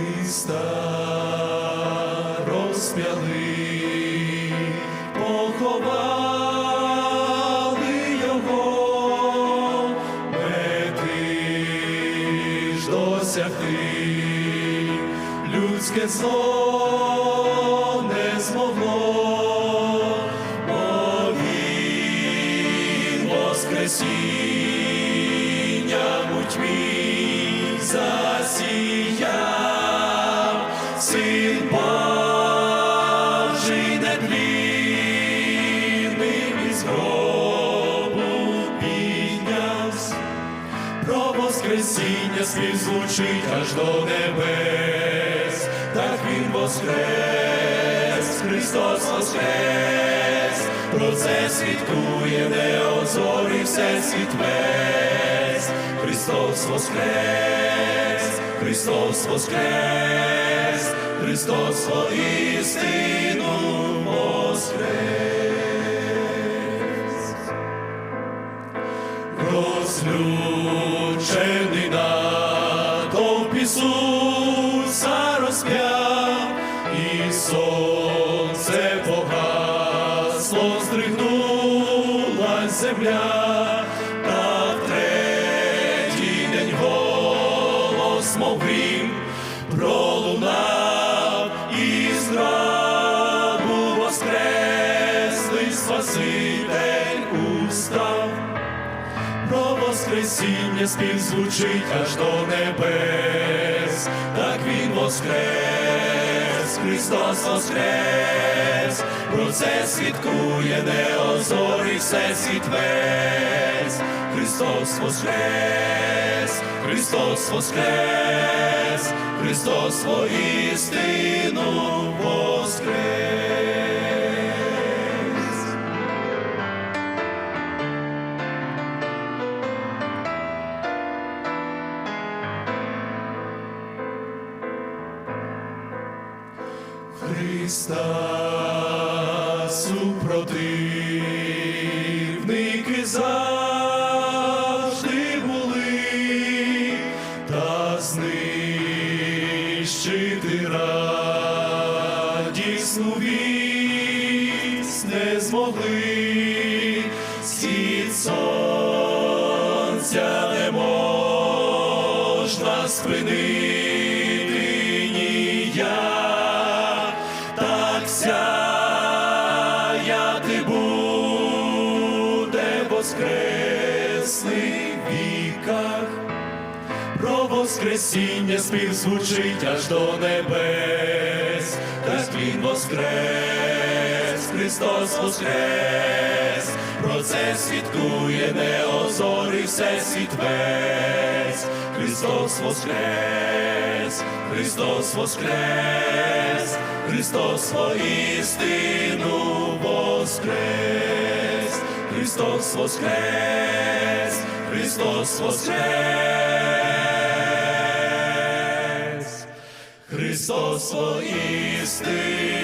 Христа розп'яли, поховали його, мети ж досягти, людське зло не змогло, бо він воскресіння у тьмі засіяв, син Божий не нетлінним із гробу піднявсь, про воскресіння спів звучить аж до небес, так він воскрес, Христос воскрес, про це свідкує неозорий все світ весь. Христос воскрес, Христос воскрес, Христос воістину воскрес. Розлючений натовп Ісуса розп'яв, і сонце погасло, здригнулась земля, та в третій голос, мов грім, пролунав Спаситель устав про воскресіння спів звучить аж до небес, так він воскрес, Христос воскрес, про це свідкує неозорий все весь. Христос воскрес, Христос воскрес, Христос воістину воскрес. Христа супротивники завжди були, та знищити радісну вість не змогли, схід сонця не можна спинити буде воскресний віках. Про воскресіння спів звучить аж до небес, так він воскрес, Христос воскрес, про це свідкує неозорий все світ весь. Христос воскрес, Христос воскрес, Христос воістину воскрес, Христос воскрес, Христос воскрес, Христос воскрес.